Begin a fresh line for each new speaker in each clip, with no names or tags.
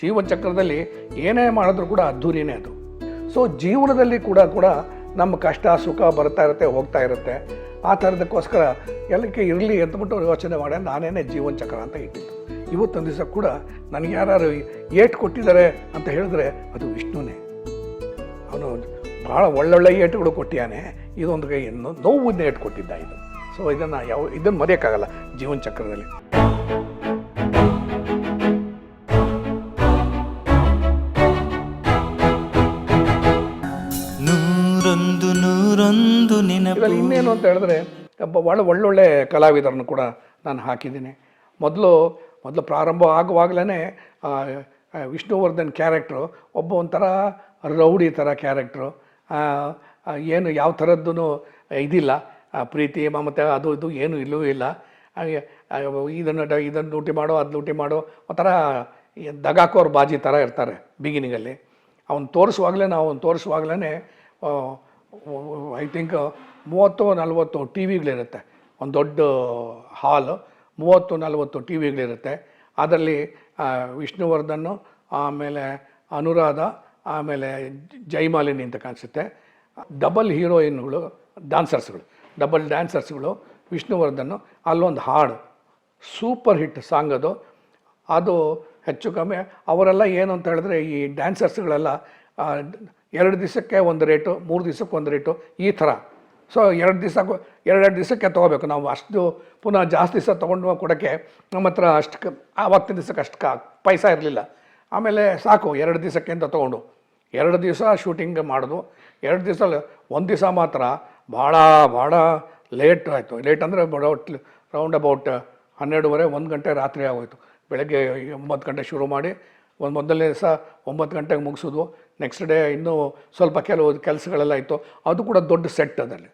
ಜೀವನ ಚಕ್ರದಲ್ಲಿ ಏನೇ ಮಾಡಿದ್ರು ಕೂಡ ಅದ್ಧೂರಿನೇ ಅದು. ಸೊ ಜೀವನದಲ್ಲಿ ಕೂಡ ಕೂಡ ನಮ್ಮ ಕಷ್ಟ, ಸುಖ ಬರ್ತಾ ಇರುತ್ತೆ, ಹೋಗ್ತಾ ಇರುತ್ತೆ. ಆ ಥರದಕ್ಕೋಸ್ಕರ ಎಲ್ಲಕ್ಕೆ ಇರಲಿ ಅಂತಬಿಟ್ಟು ಯೋಚನೆ ಮಾಡಿ, ನಾನೇನೆ ಜೀವನ ಚಕ್ರ ಅಂತ ಇಟ್ಟಿದ್ದು. ಇವತ್ತೊಂದು ದಿವಸ ಕೂಡ ನನಗೆ ಯಾರು ಏಟು ಕೊಟ್ಟಿದ್ದಾರೆ ಅಂತ ಹೇಳಿದ್ರೆ ಅದು ವಿಷ್ಣುನೇ. ಅವನು ಭಾಳ ಒಳ್ಳೊಳ್ಳೆ ಏಟುಗಳು ಕೊಟ್ಟಿಯಾನೆ. ಇದೊಂದು ಕೈ ನೋವನ್ನ ಏಟು ಕೊಟ್ಟಿದ್ದ ಇದು. ಸೊ ಇದನ್ನು ಯಾವ, ಇದನ್ನು ಮರೆಯೋಕ್ಕಾಗಲ್ಲ ಜೀವನ ಚಕ್ರದಲ್ಲಿ.
ನೂರೊಂದು ನೂರೊಂದು ನೆನಪು.
ಇನ್ನೇನು ಅಂತ ಹೇಳಿದ್ರೆ ಭಾಳ ಒಳ್ಳೊಳ್ಳೆ ಕಲಾವಿದರನ್ನು ಕೂಡ ನಾನು ಹಾಕಿದ್ದೀನಿ. ಮೊದಲು ಮೊದಲು ಪ್ರಾರಂಭ ಆಗುವಾಗಲೇ ವಿಷ್ಣುವರ್ಧನ್ ಕ್ಯಾರೆಕ್ಟ್ರು, ಒಬ್ಬ ಒಂಥರ ರೌಡಿ ಥರ ಕ್ಯಾರೆಕ್ಟ್ರು ಏನು ಯಾವ ಥರದ್ದು ಇದಿಲ್ಲ. ಪ್ರೀತಿ, ಮಮತೆ, ಅದು, ಇದು ಏನು ಇಲ್ಲೂ ಇಲ್ಲ. ಇದನ್ನು ಇದನ್ನು ಲೂಟಿ ಮಾಡೋ, ಅದು ಲೂಟಿ ಮಾಡೋ, ಒಂಥರ ದಗಾಕೋರ್ ಬಾಜಿ ಥರ ಇರ್ತಾರೆ ಬಿಗಿನಿಂಗಲ್ಲಿ. ಅವ್ನು ತೋರಿಸುವಾಗಲೇ ನಾವು ಅವ್ನು ತೋರಿಸುವಾಗಲೇ ಐ ಥಿಂಕ್ ಮೂವತ್ತು ನಲವತ್ತು ಟಿ ವಿಗಳಿರುತ್ತೆ. ಒಂದು ದೊಡ್ಡ ಹಾಲು, ಮೂವತ್ತು ನಲವತ್ತು ಟಿ ವಿಗಳಿರುತ್ತೆ. ಅದರಲ್ಲಿ ವಿಷ್ಣುವರ್ಧನ್, ಆಮೇಲೆ ಅನುರಾಧ, ಆಮೇಲೆ ಜೈಮಾಲಿನಿ ಅಂತ ಕಾಣಿಸುತ್ತೆ. ಡಬಲ್ ಹೀರೋಯಿನ್ಗಳು, ಡ್ಯಾನ್ಸರ್ಸ್ಗಳು, ಡಬಲ್ ಡ್ಯಾನ್ಸರ್ಸ್ಗಳು, ವಿಷ್ಣುವರ್ಧನ್, ಅಲ್ಲೊಂದು ಹಾಡು, ಸೂಪರ್ ಹಿಟ್ ಸಾಂಗ್ ಅದು. ಅದು ಹೆಚ್ಚು ಕಮ್ಮಿ, ಅವರೆಲ್ಲ ಏನು ಅಂತ ಹೇಳಿದ್ರೆ ಈ ಡ್ಯಾನ್ಸರ್ಸ್ಗಳೆಲ್ಲ ಎರಡು ದಿವಸಕ್ಕೆ ಒಂದು ರೇಟು, ಮೂರು ದಿವಸಕ್ಕೆ ಒಂದು ರೇಟು, ಈ ಥರ. ಸೊ ಎರಡು ದಿವಸ, ಎರಡೆರಡು ದಿವಸಕ್ಕೆ ತೊಗೋಬೇಕು ನಾವು. ಅಷ್ಟು ಪುನಃ ಜಾಸ್ತಿ ದಿವಸ ತೊಗೊಂಡು ಕೊಡೋಕ್ಕೆ ನಮ್ಮ ಹತ್ರ ಅಷ್ಟು ಆವತ್ತಿನ ದಿವಸಕ್ಕೆ ಅಷ್ಟು ಕಾ, ಪೈಸಾ ಇರಲಿಲ್ಲ. ಆಮೇಲೆ ಸಾಕು, ಎರಡು ದಿವಸಕ್ಕೆ ಅಂತ ತೊಗೊಂಡು. ಎರಡು ದಿವಸ ಶೂಟಿಂಗ್ ಮಾಡೋದು. ಎರಡು ದಿವಸ, ಒಂದು ದಿವಸ ಮಾತ್ರ ಭಾಳ ಭಾಳ ಲೇಟ್ ಆಯಿತು. ಲೇಟ್ ಅಂದರೆ ಅಬೌಟ್ ರೌಂಡ್ ಅಬೌಟ್ ಹನ್ನೆರಡುವರೆ, ಒಂದು ಗಂಟೆ ರಾತ್ರಿ ಆಗೋಯಿತು. ಬೆಳಗ್ಗೆ ಒಂಬತ್ತು ಗಂಟೆ ಶುರು ಮಾಡಿ, ಒಂದು ಮೊದಲನೇ ದಿವಸ ಒಂಬತ್ತು ಗಂಟೆಗೆ ಮುಗಿಸೋದು. ನೆಕ್ಸ್ಟ್ ಡೇ ಇನ್ನೂ ಸ್ವಲ್ಪ ಕೆಲವು ಕೆಲಸಗಳೆಲ್ಲ ಇತ್ತು. ಅದು ಕೂಡ ದೊಡ್ಡ ಸೆಟ್ ಅದರಲ್ಲಿ.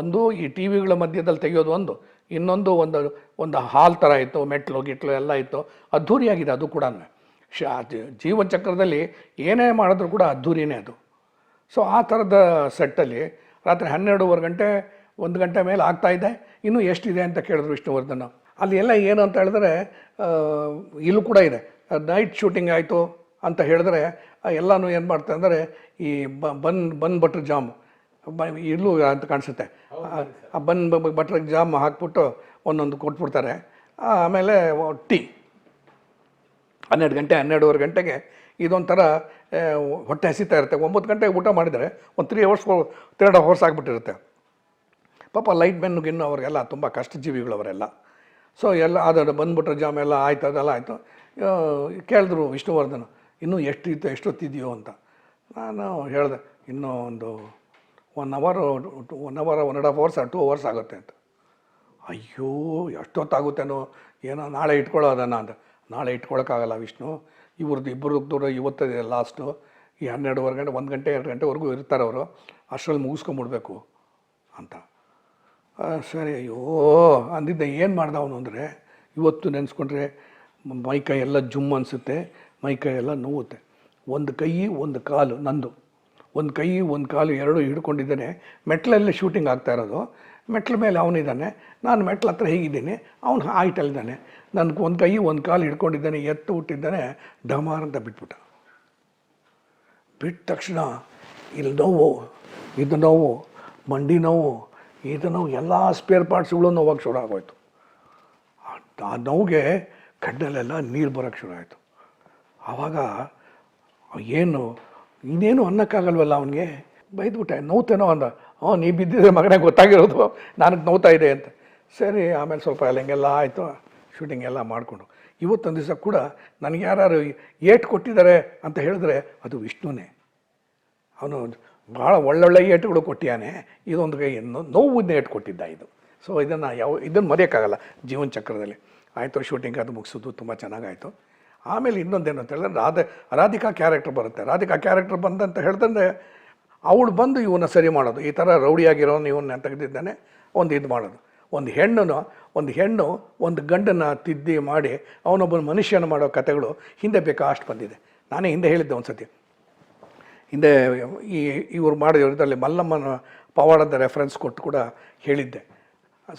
ಒಂದು ಈ ಟಿ ವಿಗಳ ಮಧ್ಯದಲ್ಲಿ ತೆಗೆಯೋದು ಒಂದು. ಇನ್ನೊಂದು ಒಂದು ಒಂದು ಹಾಲ್ ಥರ ಇತ್ತು, ಮೆಟ್ಲು, ಗಿಟ್ಲು ಎಲ್ಲ ಇತ್ತು. ಅದ್ಧೂರಿಯಾಗಿದೆ ಅದು ಕೂಡ. ಶಾ ಜೀವನ ಚಕ್ರದಲ್ಲಿ ಏನೇ ಮಾಡಿದ್ರು ಕೂಡ ಅದ್ಧೂರಿನೇ ಅದು. ಸೊ ಆ ಥರದ ಸೆಟ್ಟಲ್ಲಿ ರಾತ್ರಿ ಹನ್ನೆರಡೂವರೆ ಗಂಟೆ, ಒಂದು ಗಂಟೆ ಮೇಲೆ ಆಗ್ತಾ ಇದೆ. ಇನ್ನೂ ಎಷ್ಟಿದೆ ಅಂತ ಕೇಳಿದ್ರು ವಿಷ್ಣುವರ್ಧನ. ಅಲ್ಲಿ ಎಲ್ಲ ಏನು ಅಂತ ಹೇಳಿದ್ರೆ ಇಲ್ಲೂ ಕೂಡ ಇದೆ. ನೈಟ್ ಶೂಟಿಂಗ್ ಆಯಿತು. ಅಂತ ಹೇಳಿದ್ರೆ ಎಲ್ಲನೂ ಏನು ಮಾಡ್ತಾರೆ ಅಂದರೆ ಈ ಬನ್ ಬನ್ ಬಟ್ರ್ ಜಾಮ್ ಇಲ್ಲೂ ಅಂತ ಕಾಣಿಸುತ್ತೆ. ಆ- ಬನ್ ಬಟ್ರ್ ಜಾಮ್ ಹಾಕ್ಬಿಟ್ಟು ಒಂದೊಂದು ಕೊಟ್ಬಿಡ್ತಾರೆ. ಆಮೇಲೆ ಟೀ. ಹನ್ನೆರಡು ಗಂಟೆ ಹನ್ನೆರಡುವರೆ ಗಂಟೆಗೆ ಇದೊಂಥರ ಹೊಟ್ಟೆ ಹಸಿತಾ ಇರುತ್ತೆ. ಒಂಬತ್ತು ಗಂಟೆಗೆ ಊಟ ಮಾಡಿದರೆ ಒಂದು three hours three and hours ಆಗಿಬಿಟ್ಟಿರುತ್ತೆ. ಪಾಪ ಲೈಟ್ ಮೆನ್ಗಿನ್ನು ಅವರಿಗೆಲ್ಲ ತುಂಬ ಕಷ್ಟಜೀವಿಗಳು ಅವರೆಲ್ಲ ಸೊ ಎಲ್ಲ ಅದು ಬಂದ್ಬಿಟ್ರೆ ಜಾಮ್ ಎಲ್ಲ ಆಯ್ತು ಅದೆಲ್ಲ ಆಯಿತು. ಕೇಳಿದ್ರು ವಿಷ್ಣುವರ್ಧನ್. ಇನ್ನೂ ಎಷ್ಟಿತ್ತು ಎಷ್ಟೊತ್ತಿದೆಯೋ ಅಂತ. ನಾನು ಹೇಳಿದೆ, ಇನ್ನೂ ಒಂದು one hour one hour one and half hours two hours ಆಗುತ್ತೆ ಅಂತ. ಅಯ್ಯೋ, ಎಷ್ಟೊತ್ತಾಗುತ್ತೇನೋ, ಏನೋ ನಾಳೆ ಇಟ್ಕೊಳ್ಳೋದನ್ನ ಅಂತ. ನಾಳೆ ಇಟ್ಕೊಳಕ್ಕಾಗಲ್ಲ ವಿಷ್ಣು, ಇವ್ರದ್ದು ಇಬ್ಬರು ದೂರ ಇವತ್ತಿದೆ ಲಾಸ್ಟು ಈ ಹನ್ನೆರಡುವರೆ ಗಂಟೆ ಒಂದು ಗಂಟೆ, ಎರಡು ಗಂಟೆವರೆಗೂ ಇರ್ತಾರೆ ಅವರು. ಅಷ್ಟರಲ್ಲಿ ಮುಗಿಸ್ಕೊಂಬಿಡ್ಬೇಕು ಅಂತ. ಸರಿ, ಅಯ್ಯೋ, ಅಂದಿದ್ದ. ಏನು ಮಾಡ್ದ ಅವನು ಅಂದರೆ, ಇವತ್ತು ನೆನೆಸ್ಕೊಂಡ್ರೆ, ಮೈಕೈ ಎಲ್ಲ ಜುಮ್ ಅನಿಸುತ್ತೆ. ಮೈಕೈ ಕೈಯೆಲ್ಲ ನೋವುತ್ತೆ. ಒಂದು ಕೈ, ಒಂದು ಕಾಲು, ನಂದು. ಒಂದು ಕೈ, ಒಂದು ಕಾಲು ಎರಡು ಹಿಡ್ಕೊಂಡಿದ್ದೇನೆ. ಮೆಟ್ಲಲ್ಲೇ ಶೂಟಿಂಗ್ ಆಗ್ತಾ ಇರೋದು. ಮೆಟ್ಲ ಮೇಲೆ ಅವನಿದ್ದಾನೆ ನಾನು ಮೆಟ್ಲ ಹತ್ರ ಹೀಗಿದ್ದೀನಿ. ಅವನು ಹಾಯ್ಟಲ್ಲಿದ್ದಾನೆ ನನಗೆ ಒಂದು ಕೈ, ಒಂದು ಕಾಲು ಹಿಡ್ಕೊಂಡಿದ್ದಾನೆ. ಎತ್ತು ಹುಟ್ಟಿದ್ದಾನೆ. ಡಮಾರ್ ಅಂತ ಬಿಟ್ಬಿಟ್ಟ. ಬಿಟ್ಟ ತಕ್ಷಣ ಇಲ್ಲಿ ನೋವು, ಇದು ನೋವು, ಮಂಡಿ ನೋವು, ಇದು ನೋವು, ಎಲ್ಲ ಸ್ಪೇರ್ ಪಾರ್ಟ್ಸ್ಗಳು ನೋವಾಗಿ ಶುರು ಆಗೋಯ್ತು. ಆ ನೋವಿಗೆ ಕಣ್ಣಲ್ಲೆಲ್ಲ ನೀರು ಬರೋಕ್ಕೆ ಶುರು ಆಯಿತು. ಆವಾಗ ಏನು, ಇನ್ನೇನು ಅನ್ನೋಕ್ಕಾಗಲ್ವಲ್ಲ ಅವನಿಗೆ? ಬೈದ್ಬಿಟ್ಟೆ ನೋವ್ತೇನೋ ಅಂದ. ಹ್ಞೂ ನೀ ಬಿದ್ದಿದ್ರೆ ಮಗನೇ ಗೊತ್ತಾಗಿರೋದು. ನನಗೆ ನೋವ್ತಾ ಇದೆ ಅಂತ. ಸರಿ, ಆಮೇಲೆ ಸ್ವಲ್ಪ ಎಲ್ಲ ಹಿಂಗೆಲ್ಲ ಆಯಿತು. ಶೂಟಿಂಗ್ ಎಲ್ಲ ಮಾಡಿಕೊಂಡು. ಇವತ್ತೊಂದು ದಿವಸ ಕೂಡ ನನಗೆ ಯಾರು ಏಟು ಕೊಟ್ಟಿದ್ದಾರೆ ಅಂತ ಹೇಳಿದ್ರೆ ಅದು ವಿಷ್ಣುನೇ. ಅವನು ಭಾಳ ಒಳ್ಳೊಳ್ಳೆ ಏಟುಗಳು ಕೊಟ್ಟಿಯಾನೆ. ಇದೊಂದು ಕೈ ನೋವನ್ನ ಏಟು ಕೊಟ್ಟಿದ್ದ ಇದು. ಸೊ ಇದನ್ನು ಯಾವ, ಇದನ್ನು ಮರೆಯೋಕ್ಕಾಗಲ್ಲ ಜೀವನ ಚಕ್ರದಲ್ಲಿ. ಆಯಿತು, ಶೂಟಿಂಗ್ ಅದು ಮುಗಿಸೋದು ತುಂಬ ಚೆನ್ನಾಗಾಯಿತು. ಆಮೇಲೆ ಇನ್ನೊಂದೇನು ಅಂತ ಹೇಳಿದ್ರೆ ರಾಧ, ರಾಧಿಕಾ ಕ್ಯಾರೆಕ್ಟರ್ ಬರುತ್ತೆ. ರಾಧಿಕಾ ಕ್ಯಾರೆಕ್ಟರ್ ಬಂದಂತ ಹೇಳಿದ್ರೆ ಅವಳು ಬಂದು ಇವನ್ನ ಸರಿ ಮಾಡೋದು. ಈ ಥರ ರೌಡಿಯಾಗಿರೋನು ಇವನ್ನ ತೆಗೆದಿದ್ದಾನೆ, ಒಂದು ಇದು ಮಾಡೋದು. ಒಂದು ಹೆಣ್ಣನ್ನು, ಒಂದು ಹೆಣ್ಣು ಒಂದು ಗಂಡನ್ನು ತಿದ್ದಿ ಮಾಡಿ ಅವನೊಬ್ಬನ ಮನುಷ್ಯನ ಮಾಡೋ ಕಥೆಗಳು ಹಿಂದೆ ಬೇಕಾ ಅಷ್ಟು ಬಂದಿದೆ. ನಾನೇ ಹಿಂದೆ ಹೇಳಿದ್ದೆ ಒಂದು ಸತಿ ಹಿಂದೆ ಈ ಇವ್ರು ಮಾಡಿದ್ರಲ್ಲಿ ಮಲ್ಲಮ್ಮನ ಪವಾಡದ ರೆಫರೆನ್ಸ್ ಕೊಟ್ಟು ಕೂಡ ಹೇಳಿದ್ದೆ.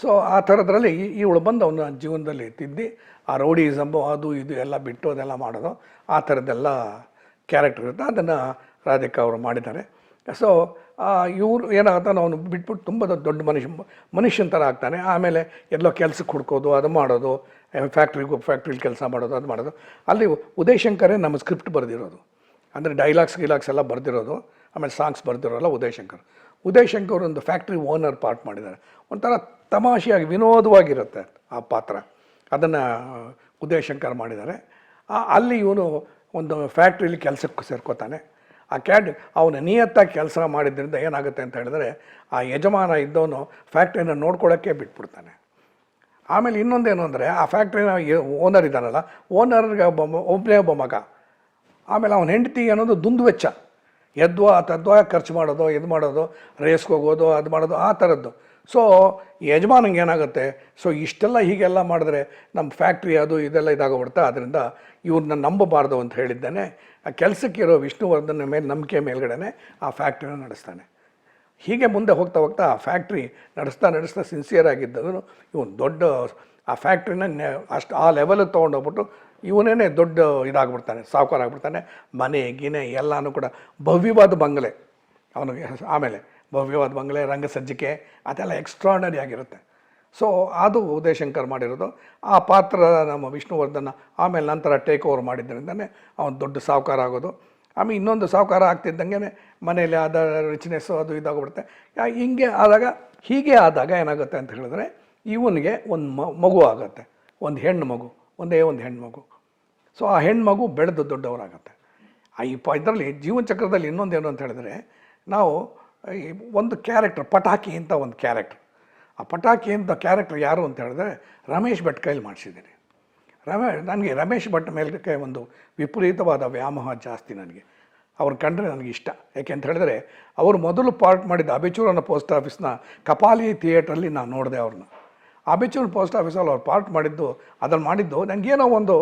ಸೊ ಆ ಥರದ್ರಲ್ಲಿ ಇವಳು ಬಂದು ಅವನ ಜೀವನದಲ್ಲಿ ತಿದ್ದಿ ಆ ರೌಡಿಸಂಬು ಅದು ಇದು ಎಲ್ಲ ಬಿಟ್ಟು ಅದೆಲ್ಲ ಮಾಡೋದು, ಆ ಥರದ್ದೆಲ್ಲ ಕ್ಯಾರೆಕ್ಟರ್ ಇರುತ್ತೆ. ಅದನ್ನು ರಾಧಿಕಾ ಅವರು ಮಾಡಿದ್ದಾರೆ. ಸೊ ಇವರು ಏನಾಗ್ತಾನೆ ಅವನು ಬಿಟ್ಬಿಟ್ಟು ತುಂಬ ದೊಡ್ಡ ಮನುಷ್ಯ, ಮನುಷ್ಯನ ಥರ ಆಗ್ತಾನೆ. ಆಮೇಲೆ ಎಲ್ಲೋ ಕೆಲಸಕ್ಕೆ ಹುಡ್ಕೋದು, ಅದು ಮಾಡೋದು ಫ್ಯಾಕ್ಟ್ರಿಗೂ ಫ್ಯಾಕ್ಟ್ರಿಲಿ ಕೆಲಸ ಮಾಡೋದು, ಅದು ಮಾಡೋದು. ಅಲ್ಲಿ ಉದಯ್ ಶಂಕರೇ ನಮ್ಮ ಸ್ಕ್ರಿಪ್ಟ್ ಬರೆದಿರೋದು. ಅಂದರೆ ಡೈಲಾಗ್ಸ್ ಗಿಲಾಗ್ಸ್ ಎಲ್ಲ ಬರೆದಿರೋದು. ಆಮೇಲೆ ಸಾಂಗ್ಸ್ ಬರೆದಿರೋಲ್ಲ ಉದಯ್ ಶಂಕರ್. ಉದಯ್ ಶಂಕರ್ ಒಂದು ಫ್ಯಾಕ್ಟ್ರಿ ಓನರ್ ಪಾರ್ಟ್ ಮಾಡಿದ್ದಾರೆ. ಒಂಥರ ತಮಾಷೆಯಾಗಿ ವಿನೋದವಾಗಿರುತ್ತೆ ಆ ಪಾತ್ರ. ಅದನ್ನು ಉದಯಶಂಕರ್ ಮಾಡಿದ್ದಾರೆ. ಅಲ್ಲಿ ಇವನು ಒಂದು ಫ್ಯಾಕ್ಟ್ರಿಲಿ ಕೆಲಸಕ್ಕೆ ಸೇರ್ಕೋತಾನೆ. ಆ ಕ್ಯಾಡ್, ಅವನ ನಿಯತ್ತಾಗಿ ಕೆಲಸ ಮಾಡಿದ್ರಿಂದ ಏನಾಗುತ್ತೆ ಅಂತ ಹೇಳಿದ್ರೆ, ಆ ಯಜಮಾನ ಇದ್ದವನು ಫ್ಯಾಕ್ಟ್ರಿನ ನೋಡ್ಕೊಳ್ಳೋಕ್ಕೆ ಬಿಟ್ಬಿಡ್ತಾನೆ. ಆಮೇಲೆ ಇನ್ನೊಂದೇನು ಅಂದರೆ, ಆ ಫ್ಯಾಕ್ಟ್ರಿನ ಓನರ್ ಇದ್ದಾನಲ್ಲ, ಓನರ್ಗೆ ಒಬ್ಬ ಒಬ್ಬನೇ ಒಬ್ಬ ಮಗ. ಆಮೇಲೆ ಅವನ ಹೆಂಡತಿ ಅನ್ನೋದು ದುಂದುವೆಚ್ಚ. ಎದ್ವಾ, ತದ್ವಾ, ಖರ್ಚು ಮಾಡೋದು, ಇದು ಮಾಡೋದು, ರೇಸ್ಗೆ ಹೋಗೋದು, ಅದು ಮಾಡೋದು, ಆ ಥರದ್ದು. ಸೊ ಯಜಮಾನಂಗೆ ಏನಾಗುತ್ತೆ? ಸೊ ಇಷ್ಟೆಲ್ಲ ಹೀಗೆಲ್ಲ ಮಾಡಿದ್ರೆ ನಮ್ಮ ಫ್ಯಾಕ್ಟ್ರಿ ಅದು ಇದೆಲ್ಲ ಇದಾಗೋಗ್ಬಿಡ್ತಾ ಅದರಿಂದ ಇವ್ರನ್ನ ನಂಬಬಾರ್ದು ಅಂತ ಹೇಳಿದ್ದೇನೆ. ಆ ಕೆಲಸಕ್ಕಿರೋ ವಿಷ್ಣುವರ್ಧನ ಮೇಲೆ ನಂಬಿಕೆ ಮೇಲ್ಗಡೆ ಆ ಫ್ಯಾಕ್ಟ್ರಿನ ನಡೆಸ್ತಾನೆ. ಹೀಗೆ ಮುಂದೆ ಹೋಗ್ತಾ ಹೋಗ್ತಾ ಆ ಫ್ಯಾಕ್ಟ್ರಿ ನಡೆಸ್ತಾ ನಡೆಸ್ತಾ ಸಿನ್ಸಿಯರ್ ಆಗಿದ್ದವನು ಇವನು ದೊಡ್ಡ, ಆ ಫ್ಯಾಕ್ಟ್ರಿನ ಅಷ್ಟು ಆ ಲೆವೆಲಿಗೆ ತೊಗೊಂಡೋಗ್ಬಿಟ್ಟು ಇವನೇ ದೊಡ್ಡ ಇದಾಗ್ಬಿಡ್ತಾನೆ ಸಾವುಕಾರ ಆಗ್ಬಿಡ್ತಾನೆ ಮನೆ, ಗಿನೆ ಎಲ್ಲನೂ ಕೂಡ ಭವ್ಯವಾದ ಬಂಗಲೆ ಅವನಿಗೆ ಆಮೇಲೆ. ಭವ್ಯವಾದ ಬಂಗಲೆ ರಂಗಸಜ್ಜಿಕೆ ಅದೆಲ್ಲ ಎಕ್ಸ್ಟ್ರಾರ್ಡನರಿ ಆಗಿರುತ್ತೆ. ಸೊ ಅದು ಉದಯಶಂಕರ್ ಮಾಡಿರೋದು. ಆ ಪಾತ್ರ ನಮ್ಮ ವಿಷ್ಣುವರ್ಧನ ಆಮೇಲೆ ನಂತರ ಟೇಕ್ ಓವರ್ ಮಾಡಿದ್ದರಿಂದನೇ ಅವನು ದೊಡ್ಡ ಸಾವುಕಾರ ಆಗೋದು. ಆಮೇಲೆ ಇನ್ನೊಂದು ಸಾವುಕಾರ ಆಗ್ತಿದ್ದಂಗೆ ಮನೇಲಿ ಆದ ರಿಚ್ನೆಸ್ಸು ಅದು ಇದಾಗ್ಬಿಡುತ್ತೆ. ಹಿಂಗೆ ಆದಾಗ, ಹೀಗೆ ಆದಾಗ ಏನಾಗುತ್ತೆ ಅಂತ ಹೇಳಿದ್ರೆ, ಇವನಿಗೆ ಒಂದು ಮಗು ಆಗುತ್ತೆ. ಒಂದು ಹೆಣ್ಣು ಮಗು, ಒಂದೇ ಒಂದು ಹೆಣ್ಣು ಮಗು. ಸೊ ಆ ಹೆಣ್ಮಗು ಬೆಳೆದು ದೊಡ್ಡವರಾಗತ್ತೆ. ಆ, ಈ ಪ, ಇದರಲ್ಲಿ ಜೀವನ ಚಕ್ರದಲ್ಲಿ ಇನ್ನೊಂದೇನು ಅಂತ ಹೇಳಿದ್ರೆ, ನಾವು ಒಂದು ಕ್ಯಾರೆಕ್ಟರ್, ಪಟಾಕಿ ಅಂತ ಒಂದು ಕ್ಯಾರೆಕ್ಟರ್. ಆ ಪಟಾಕಿ ಅಂತ ಕ್ಯಾರೆಕ್ಟರ್ ಯಾರು ಅಂತ ಹೇಳಿದ್ರೆ ರಮೇಶ್ ಭಟ್ ಕೈಲಿ ಮಾಡಿಸಿದ್ದೀನಿ. ರಮೇ, ನನಗೆ ರಮೇಶ್ ಭಟ್ ಮೇಲೆ ಒಂದು ವಿಪರೀತವಾದ ವ್ಯಾಮೋಹ ಜಾಸ್ತಿ ನನಗೆ. ಅವ್ರು ಕಂಡ್ರೆ ನನಗೆ ಇಷ್ಟ. ಯಾಕೆ ಅಂತ ಹೇಳಿದ್ರೆ, ಅವರು ಮೊದಲು ಪಾರ್ಟ್ ಮಾಡಿದ ಅಬಿಚೂರನ ಪೋಸ್ಟ್ ಆಫೀಸ್ನ ಕಪಾಲಿ ಥಿಯೇಟ್ರಲ್ಲಿ ನಾನು ನೋಡಿದೆ ಅವ್ರನ್ನ. ಅಬಿಚೂರ್ ಪೋಸ್ಟ್ ಆಫೀಸಲ್ಲಿ ಅವ್ರು ಪಾರ್ಟ್ ಮಾಡಿದ್ದು, ಅದನ್ನು ಮಾಡಿದ್ದು ನನಗೇನೋ ಒಂದು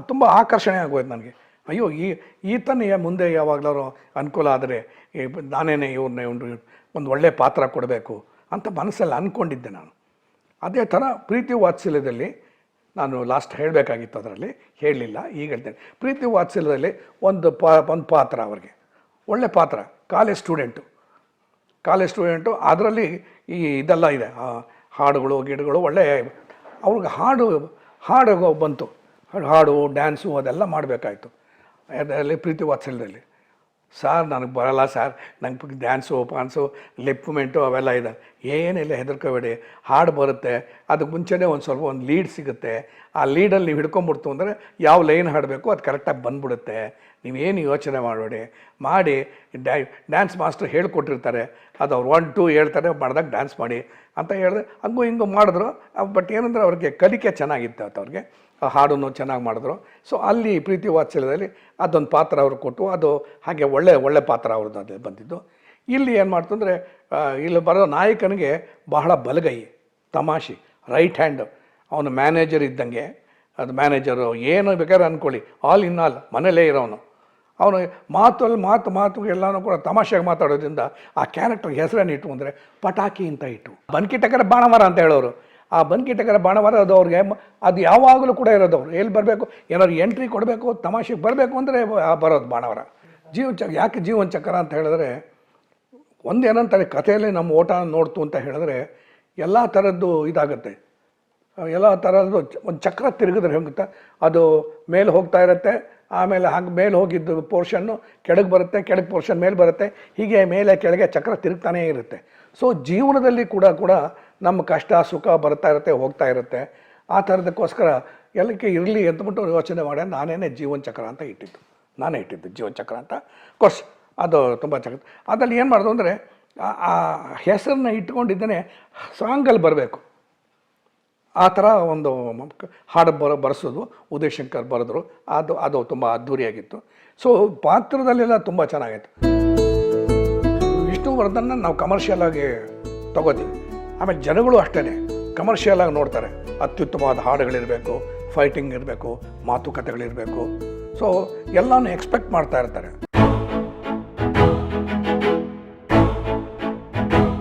ತುಂಬ ಆಕರ್ಷಣೆ ಆಗೋಯ್ತು ನನಗೆ. ಅಯ್ಯೋ, ಈ ಈತನೇ ಮುಂದೆ ಯಾವಾಗಲಾರು ಅನುಕೂಲ ಆದರೆ ನಾನೇನೇ ಇವ್ರನ್ನ ಒಂದು ಒಂದು ಒಳ್ಳೆಯ ಪಾತ್ರ ಕೊಡಬೇಕು ಅಂತ ಮನಸ್ಸಲ್ಲಿ ಅಂದ್ಕೊಂಡಿದ್ದೆ ನಾನು. ಅದೇ ಥರ ಪ್ರೀತಿ ವಾತ್ಸಲ್ಯದಲ್ಲಿ ನಾನು ಲಾಸ್ಟ್ ಹೇಳಬೇಕಾಗಿತ್ತು ಅದರಲ್ಲಿ, ಹೇಳಲಿಲ್ಲ, ಈಗ ಹೇಳ್ತೇನೆ. ಪ್ರೀತಿ ವಾತ್ಸಲ್ಯದಲ್ಲಿ ಒಂದು ಪಾ, ಒಂದು ಪಾತ್ರ ಅವ್ರಿಗೆ. ಒಳ್ಳೆ ಪಾತ್ರ ಕಾಲೇಜ್ ಸ್ಟೂಡೆಂಟು ಕಾಲೇಜ್ ಸ್ಟೂಡೆಂಟು ಅದರಲ್ಲಿ ಈ ಇದೆಲ್ಲ ಇದೆ. ಹಾಡುಗಳು, ಗಿಡಗಳು ಒಳ್ಳೆ, ಅವ್ರಿಗೆ ಹಾಡು ಹಾಡು ಬಂತು. ಹಾಡು ಡ್ಯಾನ್ಸು ಅದೆಲ್ಲ ಮಾಡಬೇಕಾಯ್ತು. ಅದರಲ್ಲಿ ಪ್ರೀತಿ ವಾತ್ಸಲ್ಯದಲ್ಲಿ ಸಾರ್ ನನಗೆ ಬರಲ್ಲ ಸರ್ ನಂಗೆ ಡ್ಯಾನ್ಸು ಪಾನ್ಸು ಲಿಪ್ಮೆಂಟು ಅವೆಲ್ಲ ಇದೆ. ಏನಿಲ್ಲ ಹೆದರ್ಕೋಬೇಡಿ. ಹಾಡು ಬರುತ್ತೆ. ಅದಕ್ಕೆ ಮುಂಚೆನೇ ಒಂದು ಸ್ವಲ್ಪ ಒಂದು ಲೀಡ್ ಸಿಗುತ್ತೆ. ಆ ಲೀಡಲ್ಲಿ ನೀವು ಹಿಡ್ಕೊಂಬಿಡ್ತು ಅಂದರೆ ಯಾವ ಲೈನ್ ಹಾಡಬೇಕು ಅದು ಕರೆಕ್ಟಾಗಿ ಬಂದ್ಬಿಡುತ್ತೆ. ನೀವೇನು ಯೋಚನೆ ಮಾಡಬೇಡಿ. ಮಾಡಿ, ಡ್ಯಾ ಡ್ಯಾನ್ಸ್ ಮಾಸ್ಟರ್ ಹೇಳ್ಕೊಟ್ಟಿರ್ತಾರೆ. ಅದು ಅವ್ರು ಒನ್ ಟೂ ಹೇಳ್ತಾರೆ, ಮಾಡಿದಾಗ ಡ್ಯಾನ್ಸ್ ಮಾಡಿ ಅಂತ ಹೇಳಿದ್ರೆ ಹಂಗೂ ಹಿಂಗೂ ಮಾಡಿದ್ರು. ಬಟ್ ಏನಂದ್ರೆ ಅವ್ರಿಗೆ ಕಲಿಕೆ ಚೆನ್ನಾಗಿತ್ತು ಅವ್ರಿಗೆ. ಹಾಡನ್ನು ಚೆನ್ನಾಗಿ ಮಾಡಿದ್ರು. ಸೊ ಅಲ್ಲಿ ಪ್ರೀತಿ ವಾತ್ಸಲ್ಯದಲ್ಲಿ ಅದೊಂದು ಪಾತ್ರ ಅವರು ಕೊಟ್ಟು ಅದು ಹಾಗೆ ಒಳ್ಳೆ ಒಳ್ಳೆ ಪಾತ್ರ ಅವ್ರದ್ದು ಅದು ಬಂದಿದ್ದು. ಇಲ್ಲಿ ಏನು ಮಾಡ್ತು ಅಂದರೆ ಇಲ್ಲಿ ಬರೋ ನಾಯಕನಿಗೆ ಬಹಳ ಬಲಗೈ, ತಮಾಷೆ ರೈಟ್ ಹ್ಯಾಂಡ್ ಅವನು ಮ್ಯಾನೇಜರ್ ಇದ್ದಂಗೆ. ಅದು ಮ್ಯಾನೇಜರು ಏನು ಬೇಕಾದ್ರೆ ಅಂದ್ಕೊಳ್ಳಿ ಆಲ್ ಇನ್ ಆಲ್ ಮನೇಲೇ ಇರೋನು. ಅವನು ಮಾತಲ್ಲಿ ಮಾತು ಮಾತು ಎಲ್ಲನೂ ಕೂಡ ತಮಾಷೆಗೆ ಮಾತಾಡೋದ್ರಿಂದ ಆ ಕ್ಯಾರೆಕ್ಟರ್ ಹೆಸರನ್ನು ಇಟ್ಟು ಅಂದರೆ ಪಟಾಕಿ ಅಂತ ಇಟ್ಟು ಬನ್ಕಿಟಕರ ಬಾಣಮರ ಅಂತ ಹೇಳೋರು. ಆ ಬನ್ಕಿಟಕರ ಬಾಣವರ ಅದು ಅವ್ರಿಗೆ ಅದು ಯಾವಾಗಲೂ ಕೂಡ ಇರೋದು ಅವ್ರು. ಎಲ್ಲಿ ಬರಬೇಕು? ಏನಾದ್ರು ಎಂಟ್ರಿ ಕೊಡಬೇಕು, ತಮಾಷೆಗೆ ಬರಬೇಕು ಅಂದರೆ ಬರೋದು ಬಾಣವರ. ಜೀವನ ಚಕ್ರ ಯಾಕೆ ಜೀವನ ಚಕ್ರ ಅಂತ ಹೇಳಿದ್ರೆ ಒಂದೇನಂತಾರೆ ಕಥೆಯಲ್ಲಿ ನಮ್ಮ ಓಟ ನೋಡ್ತು ಅಂತ ಹೇಳಿದ್ರೆ, ಎಲ್ಲ ಥರದ್ದು ಇದಾಗುತ್ತೆ. ಎಲ್ಲ ಥರದ್ದು ಒಂದು ಚಕ್ರ ತಿರುಗಿದ್ರೆ ಹೆಂಗುತ್ತಾ? ಅದು ಮೇಲೆ ಹೋಗ್ತಾ ಇರುತ್ತೆ, ಆಮೇಲೆ ಹಾಗೆ ಮೇಲೆ ಹೋಗಿದ್ದು ಪೋರ್ಷನ್ನು ಕೆಳಗೆ ಬರುತ್ತೆ, ಕೆಳಗೆ ಪೋರ್ಷನ್ ಮೇಲೆ ಬರುತ್ತೆ, ಹೀಗೆ ಮೇಲೆ ಕೆಳಗೆ ಚಕ್ರ ತಿರುಗ್ತಾನೇ ಇರುತ್ತೆ. ಸೊ ಜೀವನದಲ್ಲಿ ಕೂಡ ಕೂಡ ನಮ್ಮ ಕಷ್ಟ, ಸುಖ ಬರ್ತಾ ಇರುತ್ತೆ, ಹೋಗ್ತಾ ಇರುತ್ತೆ. ಆ ಥರದಕ್ಕೋಸ್ಕರ ಎಲ್ಲಕ್ಕೆ ಇರಲಿ ಅಂತಬಿಟ್ಟು ಯೋಚನೆ ಮಾಡಿ, ನಾನೇನೇ ಜೀವನ ಚಕ್ರ ಅಂತ ಇಟ್ಟಿದ್ದು. ನಾನೇ ಇಟ್ಟಿದ್ದು ಜೀವನ ಚಕ್ರ ಅಂತ. ಕೋರ್ಸ್ ಅದು ತುಂಬ ಚಕ್ರ ಅದರಲ್ಲಿ ಏನು ಮಾಡೋದು ಅಂದರೆ, ಆ ಹೆಸರನ್ನ ಇಟ್ಕೊಂಡಿದ್ದೇನೆ ಸಾಂಗಲ್ಲಿ ಬರಬೇಕು. ಆ ಥರ ಒಂದು ಹಾಡು ಬರ, ಬರೆಸೋದು, ಉದಯ್ ಶಂಕರ್ ಬರೆದ್ರು. ಅದು ಅದು ತುಂಬ ಅದ್ಧೂರಿಯಾಗಿತ್ತು ಸೊ ಪಾತ್ರದಲ್ಲೆಲ್ಲ ತುಂಬ ಚೆನ್ನಾಗಿತ್ತು ವಿಷ್ಣುವರ್ಧನ್ನ ನಾವು ಕಮರ್ಷಿಯಲ್ ಆಗಿ ತಗೋತೀವಿ. ಆಮೇಲೆ ಜನಗಳು ಅಷ್ಟೇ ಕಮರ್ಷಿಯಲ್ ಆಗಿ ನೋಡ್ತಾರೆ. ಅತ್ಯುತ್ತಮವಾದ ಹಾಡುಗಳಿರಬೇಕು ಫೈಟಿಂಗ್ ಇರಬೇಕು, ಮಾತುಕತೆಗಳಿರಬೇಕು. ಸೊ ಎಲ್ಲನೂ ಎಕ್ಸ್ಪೆಕ್ಟ್ ಮಾಡ್ತಾ ಇರ್ತಾರೆ.